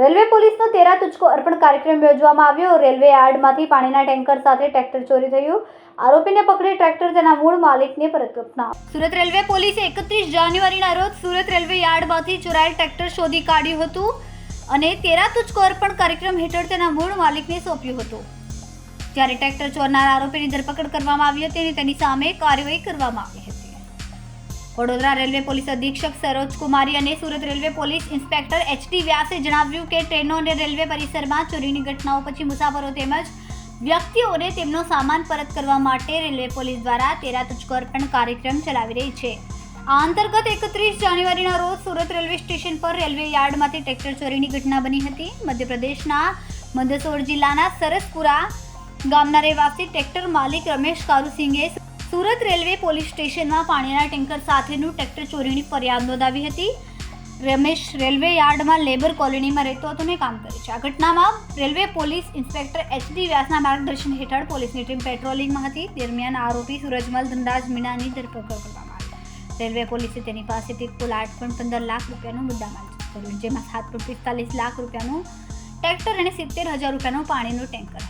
Railway પોલીસનો તેરા તુચકો અર્પણ કાર્યક્રમ યોજવામાં આવ્યો. રેલવે યાર્ડમાંથી પાણીના ટેન્કર સાથે ટ્રેક્ટર ચોરી થયું. આરોપીને પકડી ટ્રેક્ટર તેના મૂળ માલિકને પરત અપનાવ સુરત રેલવે પોલીસે એકત્રીસ જાન્યુઆરીના રોજ સુરત રેલવે યાર્ડમાંથી ચોરાયેલ ટ્રેક્ટર શોધી કાઢ્યું હતું અને તેરા તુચકો અર્પણ કાર્યક્રમ હેઠળ તેના મૂળ માલિકને સોંપ્યું હતું. જ્યારે ટ્રેક્ટર ચોરનાર આરોપીની ધરપકડ કરવામાં આવી હતી અને તેની સામે કાર્યવાહી કરવામાં આવી હતી. વડોદરા રેલવે પોલીસ અધિક્ષક સરોજ કુમારી અને Surat railway police inspector HD વ્યાસે જણાવ્યું કે ટ્રેનો અને રેલવે પરિસરમાં ચોરીની ઘટનાઓ પછી મુસાફરો તેમજ વ્યક્તિઓને તેમનો સામાન પરત કરવા માટે રેલવે પોલીસ દ્વારા તેરા તુચકર પણ કાર્યક્રમ ચલાવી રહી છે. આ અંતર્ગત એકત્રીસ જાન્યુઆરીના રોજ સુરત રેલવે સ્ટેશન પર રેલવે યાર્ડમાંથી ટ્રેક્ટર ચોરીની ઘટના બની હતી. મધ્યપ્રદેશના મંદસોર જિલ્લાના સરસપુરા ગામના રહેવાસી ટ્રેક્ટર માલિક રમેશ કારુસિંગે સુરત રેલવે પોલીસ સ્ટેશનમાં પાણીના ટેન્કર સાથેનું ટ્રેક્ટર ચોરીની ફરિયાદ નોંધાવી હતી. રમેશ રેલવે યાર્ડમાં લેબર કોલોનીમાં રહેતો હતો અને કામ કરે છે. આ ઘટનામાં રેલવે પોલીસ ઇન્સ્પેક્ટર એચડી વ્યાસના માર્ગદર્શન હેઠળ પોલીસની ટીમ પેટ્રોલિંગમાં હતી. દરમિયાન આરોપી સુરજમલ ધનરાજ મીણાની ધરપકડ કરવામાં આવી. રેલવે પોલીસે તેની પાસેથી કુલ આઠ પોઈન્ટ પંદર લાખ રૂપિયાનો મુદ્દામાલ કર્યો, જેમાં સાત પોઈન્ટ પિસ્તાલીસ લાખ રૂપિયાનું ટ્રેક્ટર અને સિત્તેર હજાર રૂપિયાનું પાણીનું ટેન્કર